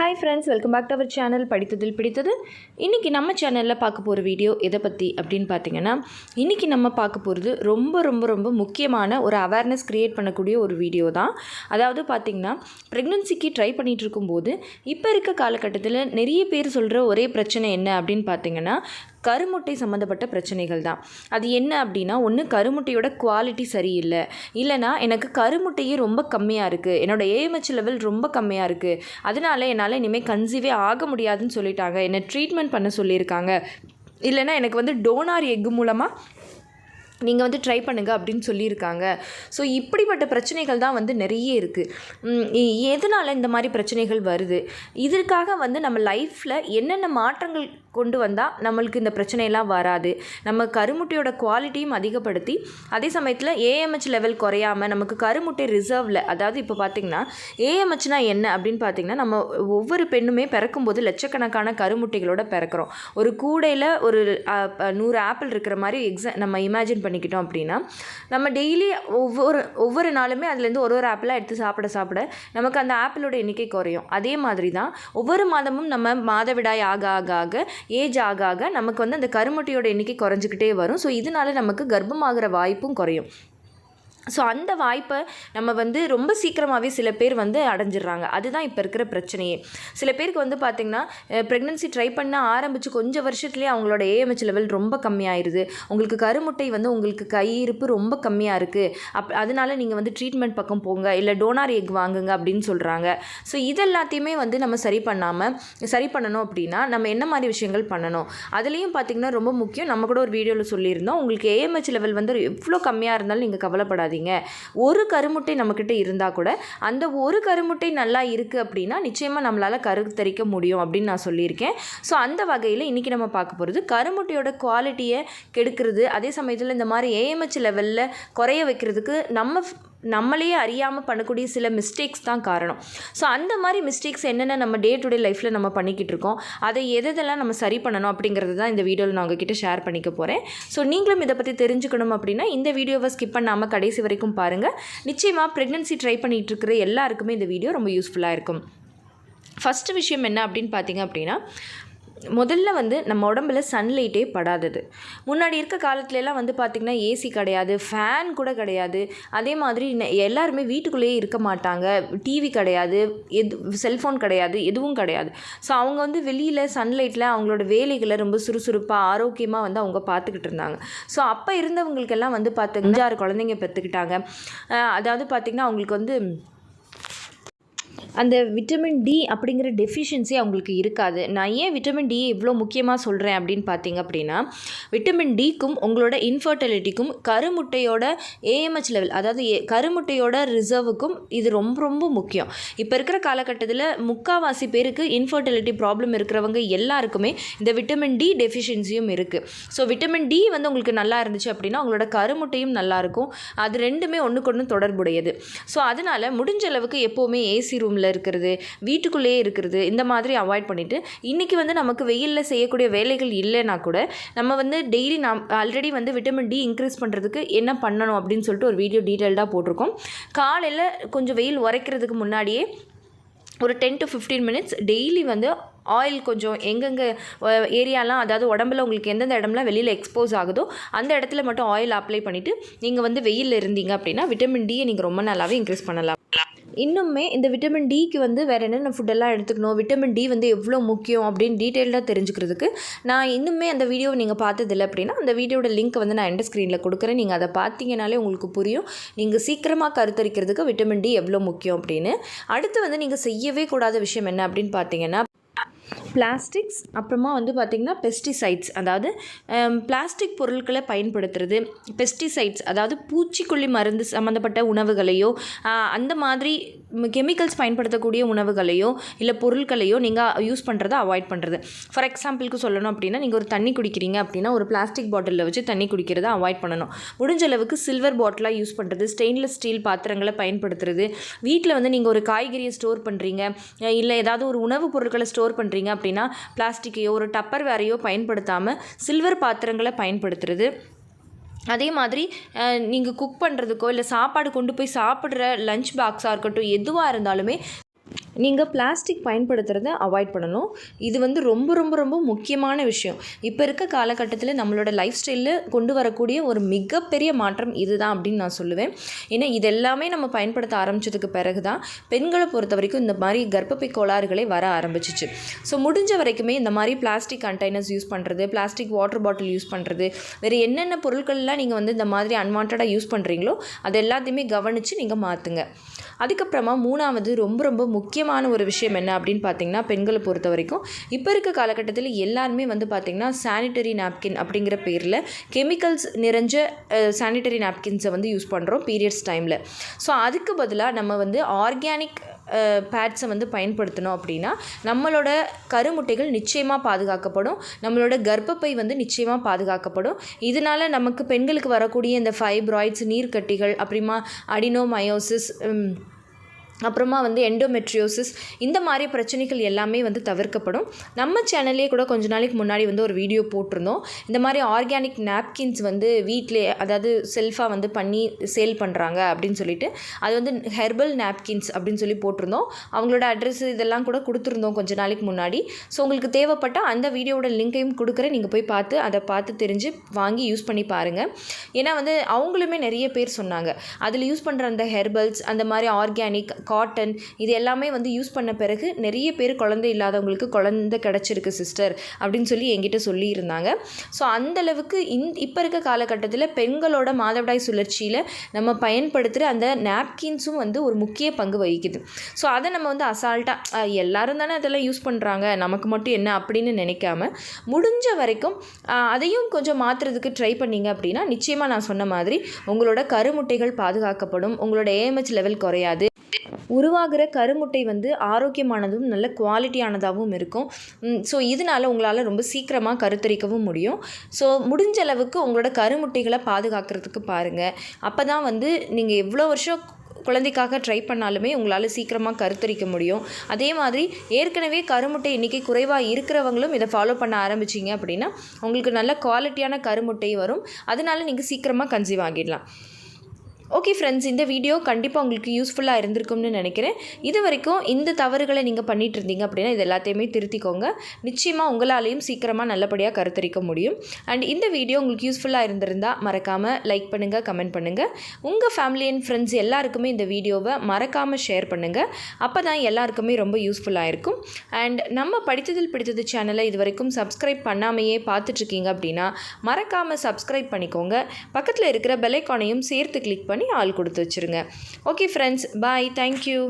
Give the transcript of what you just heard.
Hi friends welcome back to our channel படித்ததில் பிடித்தது இன்றைக்கி நம்ம சேனலில் பார்க்க போகிற வீடியோ எதை பற்றி அப்படின்னு பார்த்தீங்கன்னா இன்றைக்கி நம்ம பார்க்க போகிறது ரொம்ப ரொம்ப ரொம்ப முக்கியமான ஒரு அவேர்னஸ் க்ரியேட் பண்ணக்கூடிய ஒரு வீடியோ தான். அதாவது பார்த்திங்கன்னா ப்ரெக்னன்சிக்கு ட்ரை பண்ணிகிட்டு இருக்கும்போது இப்போ இருக்க காலகட்டத்தில் நிறைய பேர் சொல்கிற ஒரே பிரச்சனை என்ன அப்படின்னு பார்த்தீங்கன்னா கருமுட்டை சம்மந்தப்பட்ட பிரச்சனைகள் தான். அது என்ன அப்படின்னா ஒன்று கருமுட்டையோட குவாலிட்டி சரியில்லை. இல்லைனா எனக்கு கருமுட்டையே ரொம்ப கம்மியாக இருக்குது என்னோடய ஏஎம்ஹெச் லெவல் ரொம்ப கம்மியாக இருக்குது அதனால என்னால் இனிமேல் கன்சீவே ஆக முடியாதுன்னு சொல்லிட்டாங்க. என்னை ட்ரீட்மெண்ட் பண்ண சொல்லியிருக்காங்க. இல்லைனா எனக்கு வந்து டோனார் எக் மூலமாக நீங்கள் வந்து ட்ரை பண்ணுங்கள் அப்படின்னு சொல்லியிருக்காங்க. ஸோ இப்படிப்பட்ட பிரச்சனைகள் தான் வந்து நிறைய இருக்குது எதனால் இந்த மாதிரி பிரச்சனைகள் வருது? இதற்காக வந்து நம்ம லைஃப்பில் என்னென்ன மாற்றங்கள் கொண்டு வந்தால் நம்மளுக்கு இந்த பிரச்சனையெல்லாம் வராது? நம்ம கருமுட்டையோட குவாலிட்டியும் அதிகப்படுத்தி அதே சமயத்தில் ஏஎம்ஹெச் லெவல் குறையாமல் நமக்கு கருமுட்டை ரிசர்வில் அதாவது இப்போ பார்த்திங்கன்னா ஏஎம்ஹெச்னா என்ன அப்படின்னு பார்த்திங்கன்னா நம்ம ஒவ்வொரு பெண்ணுமே பிறக்கும்போது லட்சக்கணக்கான கருமுட்டைகளோட பிறக்கிறோம். ஒரு கூடையில் ஒரு நூறு ஆப்பிள் இருக்கிற மாதிரி எக்ஸா நம்ம இமேஜின் பண்ணிக்கிட்டோம் அப்படின்னா நம்ம டெய்லி ஒவ்வொரு ஒவ்வொரு நாளுமே அதுலேருந்து ஒரு ஒரு ஆப்பிளாக எடுத்து சாப்பிட சாப்பிட நமக்கு அந்த ஆப்பிளோட எண்ணிக்கை குறையும். அதே மாதிரி தான் ஒவ்வொரு மாதமும் நம்ம மாதவிடாய் ஆக ஆக ஆக ஏஜ் ஆக ஆக நமக்கு வந்து அந்த கருமுட்டையோட எண்ணிக்கை குறைஞ்சிக்கிட்டே வரும். ஸோ இதனால நமக்கு கர்ப்பமாகிற வாய்ப்பும் குறையும். ஸோ அந்த வாய்ப்பை நம்ம வந்து ரொம்ப சீக்கிரமாகவே சில பேர் வந்து அடைஞ்சிடுறாங்க. அதுதான் இப்போ இருக்கிற பிரச்சனையே. சில பேருக்கு வந்து பார்த்திங்கன்னா ப்ரெக்னன்சி ட்ரை பண்ண ஆரம்பித்து கொஞ்சம் வருஷத்துலேயே அவங்களோட ஏஎம்ஹெச் லெவல் ரொம்ப கம்மியாயிருது. உங்களுக்கு கருமுட்டை வந்து உங்களுக்கு கையிருப்பு ரொம்ப கம்மியாக இருக்குது அப் அதனால நீங்கள் வந்து ட்ரீட்மெண்ட் பக்கம் போங்க. இல்லை டோனார் எக் வாங்குங்க அப்படின்னு சொல்கிறாங்க ஸோ இதெல்லாத்தையுமே வந்து நம்ம சரி பண்ணாமல் சரி பண்ணணும் அப்படின்னா நம்ம என்ன மாதிரி விஷயங்கள் பண்ணணும்? அதுலேயும் பார்த்திங்கன்னா ரொம்ப முக்கியம். நம்ம கூட ஒரு வீடியோவில் சொல்லியிருந்தோம். உங்களுக்கு ஏஎம்ஹெச் லெவல் வந்து எவ்வளோ கம்மியாக இருந்தாலும் நீங்கள் கவலைப்படாதீங்க. ஒரு கருமுட்டை நம்மக்கிட்ட இருந்தால் கூட அந்த ஒரு கருமுட்டை நல்லா இருக்குது அப்படின்னா நிச்சயமாக நம்மளால் கருத்தரிக்க முடியும் அப்படின்னு நான் சொல்லியிருக்கேன். ஸோ அந்த வகையில் இன்றைக்கி நம்ம பார்க்க போகிறது கருமுட்டையோட குவாலிட்டியை கெடுக்கிறது அதே சமயத்தில் இந்த மாதிரி ஏஎம்ஹெச் லெவலில் குறைய வைக்கிறதுக்கு நம்ம நம்மளையே அறியாமல் பண்ணக்கூடிய சில மிஸ்டேக்ஸ் தான் காரணம். ஸோ அந்த மாதிரி மிஸ்டேக்ஸ் என்னென்ன நம்ம டே டு டே லைஃப்பில் நம்ம பண்ணிக்கிட்டு இருக்கோம் அதை எதெல்லாம் நம்ம சரி பண்ணணும் அப்படிங்கிறது தான் இந்த வீடியோவில் நான் உங்ககிட்ட ஷேர் பண்ணிக்க போகிறேன் ஸோ நீங்களும் இதை பற்றி தெரிஞ்சுக்கணும் அப்படின்னா இந்த வீடியோவை ஸ்கிப் பண்ணாமல் கடைசி வரைக்கும் பாருங்கள் நிச்சயமாக ப்ரெக்னன்சி ட்ரை பண்ணிகிட்டு இருக்கிற எல்லாருக்குமே இந்த வீடியோ ரொம்ப யூஸ்ஃபுல்லாக இருக்கும். ஃபஸ்ட்டு விஷயம் என்ன அப்படின்னு பார்த்தீங்க அப்படின்னா முதல்ல வந்து நம்ம உடம்புல சன்லைட்டே படாதது. முன்னாடி இருக்க காலத்துலலாம் வந்து பார்த்திங்கன்னா ஏசி கிடையாது ஃபேன் கூட கிடையாது. அதே மாதிரி எல்லாருமே வீட்டுக்குள்ளேயே இருக்க மாட்டாங்க. டிவி கிடையாது எது செல்ஃபோன் கிடையாது எதுவும் கிடையாது. ஸோ அவங்க வந்து வெளியில் சன்லைட்டில் அவங்களோட வேலைகளை ரொம்ப சுறுசுறுப்பாக ஆரோக்கியமாக வந்து அவங்க பார்த்துக்கிட்டு இருந்தாங்க. ஸோ அப்போ இருந்தவங்களுக்கெல்லாம் வந்து பார்த்து அஞ்சாறு குழந்தைங்க பெற்றுக்கிட்டாங்க அதாவது பார்த்திங்கன்னா அவங்களுக்கு வந்து அந்த விட்டமின் டி அப்படிங்கிற டெஃபிஷியன்சி அவங்களுக்கு இருக்காது. நான் ஏன் விட்டமின் டி இவ்வளோ முக்கியமாக சொல்கிறேன் அப்படின்னு பார்த்தீங்க அப்படின்னா விட்டமின் டிக்கும் உங்களோட இன்ஃபர்டிலிட்டிக்கும் கருமுட்டையோட ஏஎம்ஹெச் லெவல் அதாவது ஏ- கருமுட்டையோட ரிசர்வுக்கும் இது ரொம்ப ரொம்ப முக்கியம். இப்போ இருக்கிற காலகட்டத்தில் முக்காவாசி பேருக்கு இன்ஃபர்டிலிட்டி ப்ராப்ளம் இருக்கிறவங்க எல்லாருக்குமே இந்த விட்டமின் டி டெஃபிஷியன்சியும் இருக்குது ஸோ விட்டமின் டி வந்து உங்களுக்கு நல்லா இருந்துச்சு அப்படின்னா உங்களோட கருமுட்டையும் நல்லாயிருக்கும் அது ரெண்டுமே ஒன்றுக்கு ஒன்று தொடர்புடையது. ஸோ அதனால் முடிஞ்ச அளவுக்கு எப்போவுமே ஏசி ரூமில் இருக்கிறது வீட்டுக்குள்ளேயே இருக்கிறது இந்த மாதிரி அவாய்ட் பண்ணிவிட்டு இன்றைக்கி வந்து நமக்கு வெயிலில் செய்யக்கூடிய வேலைகள் இல்லைன்னா கூட நம்ம வந்து டெய்லி நாம் ஆல்ரெடி வந்து விட்டமின் டி இன்க்ரீஸ் பண்ணுறதுக்கு என்ன பண்ணணும் அப்படின்னு சொல்லிட்டு ஒரு வீடியோ டீட்டெயில்டாக போட்டிருக்கோம். காலையில் கொஞ்சம் வெயில் உரைக்கிறதுக்கு முன்னாடியே ஒரு ten to fifteen minutes daily வந்து ஆயில் கொஞ்சம் எங்கெங்கே ஏரியாலாம் அதாவது உடம்புல உங்களுக்கு எந்தெந்த இடம்லாம் வெளியில் எக்ஸ்போஸ் ஆகுதோ அந்த இடத்துல மட்டும் ஆயில் அப்ளை பண்ணிவிட்டு நீங்கள் வந்து வெயிலில் இருந்தீங்க அப்படின்னா விட்டமின் டியை நீங்கள் ரொம்ப நல்லாவே இன்க்ரீஸ் பண்ணலாம். இன்னுமே இந்த விட்டமின் டிக்கு வந்து வேறு என்னென்ன ஃபுட்டெல்லாம் எடுத்துக்கணும்? விட்டமின் டி வந்து எவ்வளோ முக்கியம் அப்படின்னு டீட்டெயிலாக தெரிஞ்சுக்கிறதுக்கு நான் இன்னுமே அந்த வீடியோவை நீங்கள் பார்த்ததில்ல அப்படின்னா அந்த வீடியோட லிங்க் வந்து நான் எந்த ஸ்க்ரீனில் கொடுக்குறேன். நீங்கள் அதை பார்த்தீங்கனாலே உங்களுக்கு புரியும். நீங்கள் சீக்கிரமாக கருத்தரிக்கிறதுக்கு விட்டமின் டி எவ்வளோ முக்கியம் அப்படின்னு. அடுத்து வந்து நீங்கள் செய்யவே கூடாத விஷயம் என்ன அப்படின்னு பார்த்தீங்கன்னா பிளாஸ்டிக்ஸ் அப்புறமா வந்து பார்த்திங்கன்னா பெஸ்டிசைட்ஸ் அதாவது பிளாஸ்டிக் பொருட்களை பயன்படுத்துறது பெஸ்டிசைட்ஸ் அதாவது பூச்சிக்கொல்லி மருந்து சம்மந்தப்பட்ட உணவுகளையோ அந்த மாதிரி கெமிக்கல்ஸ் பயன்படுத்தக்கூடிய உணவுகளையோ இல்லை பொருட்களையோ நீங்கள் யூஸ் பண்ணுறதை அவாய்ட் பண்ணுறது ஃபார் எக்ஸாம்பிளுக்கு சொல்லணும் அப்படின்னா நீங்கள் ஒரு தண்ணி குடிக்கிறீங்க அப்படின்னா ஒரு பிளாஸ்டிக் பாட்டிலில் வச்சு தண்ணி குடிக்கிறத அவாய்ட் பண்ணணும். முடிஞ்ச அளவுக்கு சில்வர் பாட்டிலாக யூஸ் பண்ணுறது ஸ்டெயின்லெஸ் ஸ்டீல் பாத்திரங்களை பயன்படுத்துறது. வீட்டில் வந்து நீங்கள் ஒரு காய்கறியை ஸ்டோர் பண்ணுறீங்க இல்லை ஏதாவது ஒரு உணவுப் பொருட்களை ஸ்டோர் பண்ணுறீங்க அப்படின்னா பிளாஸ்டிக்கையோ ஒரு டப்பர் வேறையோ பயன்படுத்தாமல் சில்வர் பாத்திரங்களை பயன்படுத்துறது. அதே மாதிரி நீங்கள் குக் பண்ணுறதுக்கோ இல்லை சாப்பாடு கொண்டு போய் சாப்பிட்ற லஞ்ச் பாக்ஸாக இருக்கட்டும் எதுவாக இருந்தாலுமே நீங்கள் பிளாஸ்டிக் பயன்படுத்துகிறத அவாய்ட் பண்ணணும். இது வந்து ரொம்ப ரொம்ப ரொம்ப முக்கியமான விஷயம். இப்போ இருக்க காலகட்டத்தில் நம்மளோட லைஃப் ஸ்டைலில் கொண்டு வரக்கூடிய ஒரு மிகப்பெரிய மாற்றம் இதுதான் அப்படின்னு நான் சொல்லுவேன். ஏன்னா இது எல்லாமே நம்ம பயன்படுத்த ஆரம்பித்ததுக்கு பிறகு தான் பெண்களை பொறுத்த வரைக்கும் இந்த மாதிரி கர்ப்பப்பை கோளாறுகளே வர ஆரம்பிச்சிச்சு. ஸோ முடிஞ்ச வரைக்குமே இந்த மாதிரி பிளாஸ்டிக் கண்டெய்னர்ஸ் யூஸ் பண்ணுறது பிளாஸ்டிக் வாட்டர் பாட்டில் யூஸ் பண்ணுறது வேறு என்னென்ன பொருட்கள்லாம் நீங்கள் வந்து இந்த மாதிரி அன்வான்டாக யூஸ் பண்ணுறீங்களோ அது எல்லாத்தையுமே கவனித்து நீங்கள் மாற்றுங்க அதுக்கப்புறமா மூணாவது ரொம்ப ரொம்ப முக்கியமான ஒரு விஷயம் என்ன அப்படின்னு பார்த்தீங்கன்னா பெண்களை பொறுத்த வரைக்கும். இப்போ இருக்க காலகட்டத்தில் எல்லாருமே வந்து பார்த்திங்கன்னா சானிட்டரி நாப்கின் அப்படிங்கிற பேரில் கெமிக்கல்ஸ் நிறைஞ்ச சானிட்டரி நாப்கின்ஸை வந்து யூஸ் பண்ணுறோம் பீரியட்ஸ் டைமில் ஸோ அதுக்கு பதிலாக நம்ம வந்து ஆர்கானிக் பேட்ஸை வந்து பயன்படுத்தினோம் அப்படின்னா நம்மளோட கருமுட்டைகள் நிச்சயமாக பாதுகாக்கப்படும். நம்மளோட கர்ப்பப்பை வந்து நிச்சயமாக பாதுகாக்கப்படும். இதனால் நமக்கு பெண்களுக்கு வரக்கூடிய இந்த ஃபைப்ராய்ட்ஸ் நீர்க்கட்டிகள் அப்புறமா அடினோமயோசிஸ் அப்புறமா வந்து எண்டோமெட்ரியோசிஸ் இந்த மாதிரி பிரச்சனைகள் எல்லாமே வந்து தவிர்க்கப்படும். நம்ம சேனல்லே கூட கொஞ்ச நாளைக்கு முன்னாடி வந்து ஒரு வீடியோ போட்டிருந்தோம். இந்த மாதிரி ஆர்கானிக் நாப்கின்ஸ் வந்து வீட்டிலே அதாவது செல்ஃபாக வந்து பண்ணி சேல் பண்ணுறாங்க அப்படின்னு சொல்லிட்டு அது வந்து ஹெர்பல் நாப்கின்ஸ் அப்படின்னு சொல்லி போட்டிருந்தோம். அவங்களோட அட்ரஸ் இதெல்லாம் கூட கொடுத்துருந்தோம் கொஞ்ச நாளைக்கு முன்னாடி. ஸோ உங்களுக்கு தேவைப்பட்டால் அந்த வீடியோட லிங்கையும் கொடுக்குறேன். நீங்கள் போய் பார்த்து அதை பார்த்து தெரிஞ்சு வாங்கி யூஸ் பண்ணி பாருங்கள் ஏன்னா வந்து அவங்களுமே நிறைய பேர் சொன்னாங்க. அதில் யூஸ் பண்ணுற அந்த ஹெர்பல்ஸ் அந்த மாதிரி ஆர்கானிக் காட்டன் இது எல்லாமே வந்து யூஸ் பண்ண பிறகு நிறைய பேர் குழந்தை இல்லாதவங்களுக்கு குழந்தை கிடச்சிருக்கு சிஸ்டர் அப்படின்னு சொல்லி என்கிட்ட சொல்லியிருந்தாங்க. ஸோ அந்தளவுக்கு இந் இப்போ இருக்க காலகட்டத்தில் பெண்களோட மாதவிடாய் சுழற்சியில் நம்ம பயன்படுத்துகிற அந்த நாப்கின்ஸும் வந்து ஒரு முக்கிய பங்கு வகிக்குது. ஸோ அதை நம்ம வந்து அசால்ட்டாக எல்லாரும் தானே அதெல்லாம் யூஸ் பண்ணுறாங்க நமக்கு மட்டும் என்ன அப்படின்னு நினைக்காம முடிஞ்ச வரைக்கும் அதையும் கொஞ்சம் மாற்றுறதுக்கு ட்ரை பண்ணிங்க அப்படின்னா நிச்சயமாக நான் சொன்ன மாதிரி உங்களோட கருமுட்டைகள் பாதுகாக்கப்படும். உங்களோட ஏஎம்ஹெச் லெவல் குறையாது. உருவாகிற கருமுட்டை வந்து ஆரோக்கியமானதும் நல்ல குவாலிட்டியானதாகவும் இருக்கும். ஸோ இதனால் உங்களால் ரொம்ப சீக்கிரமாக கருத்தரிக்கவும் முடியும். ஸோ முடிஞ்ச அளவுக்கு உங்களோட கருமுட்டைகளை பாதுகாக்கிறதுக்கு பாருங்கள் அப்போ தான் வந்து நீங்கள் எவ்வளோ வருஷம் குழந்தைக்காக ட்ரை பண்ணாலுமே உங்களால் சீக்கிரமாக கருத்தரிக்க முடியும். அதே மாதிரி ஏற்கனவே கருமுட்டை எண்ணிக்கை குறைவாக இருக்கிறவங்களும் இதை ஃபாலோ பண்ண ஆரம்பிச்சிங்க அப்படின்னா உங்களுக்கு நல்ல குவாலிட்டியான கருமுட்டை வரும். அதனால நீங்கள் சீக்கிரமாக கன்சீவ் ஆகிடலாம். ஓகே ஃப்ரெண்ட்ஸ் இந்த வீடியோ கண்டிப்பாக உங்களுக்கு யூஸ்ஃபுல்லாக இருந்திருக்கும்னு நினைக்கிறேன். இது வரைக்கும் இந்த தவறுகளை நீங்கள் பண்ணிகிட்டு இருந்தீங்க அப்படின்னா இது எல்லாத்தையுமே திருத்திக்கோங்க. நிச்சயமாக உங்களாலேயும் சீக்கிரமாக நல்லபடியாக கருத்தரிக்க முடியும். அண்ட் இந்த வீடியோ உங்களுக்கு யூஸ்ஃபுல்லாக இருந்திருந்தால் மறக்காமல் லைக் பண்ணுங்கள் கமெண்ட் பண்ணுங்கள் உங்கள் ஃபேமிலி அண்ட் ஃப்ரெண்ட்ஸ் எல்லாருக்குமே இந்த வீடியோவை மறக்காமல் ஷேர் பண்ணுங்கள் அப்போ தான் எல்லாருக்குமே ரொம்ப யூஸ்ஃபுல்லாக இருக்கும். அண்ட் நம்ம படித்ததில் பிடித்தது சேனலை இது வரைக்கும் சப்ஸ்கிரைப் பண்ணாமையே பார்த்துட்ருக்கீங்க அப்படின்னா மறக்காமல் சப்ஸ்கிரைப் பண்ணிக்கோங்க. பக்கத்தில் இருக்கிற பெலைக்கானையும் சேர்த்து கிளிக் பண்ணி பண்ணி ஆள் கொடுத்து வச்சுருங்க. Okay friends bye thank you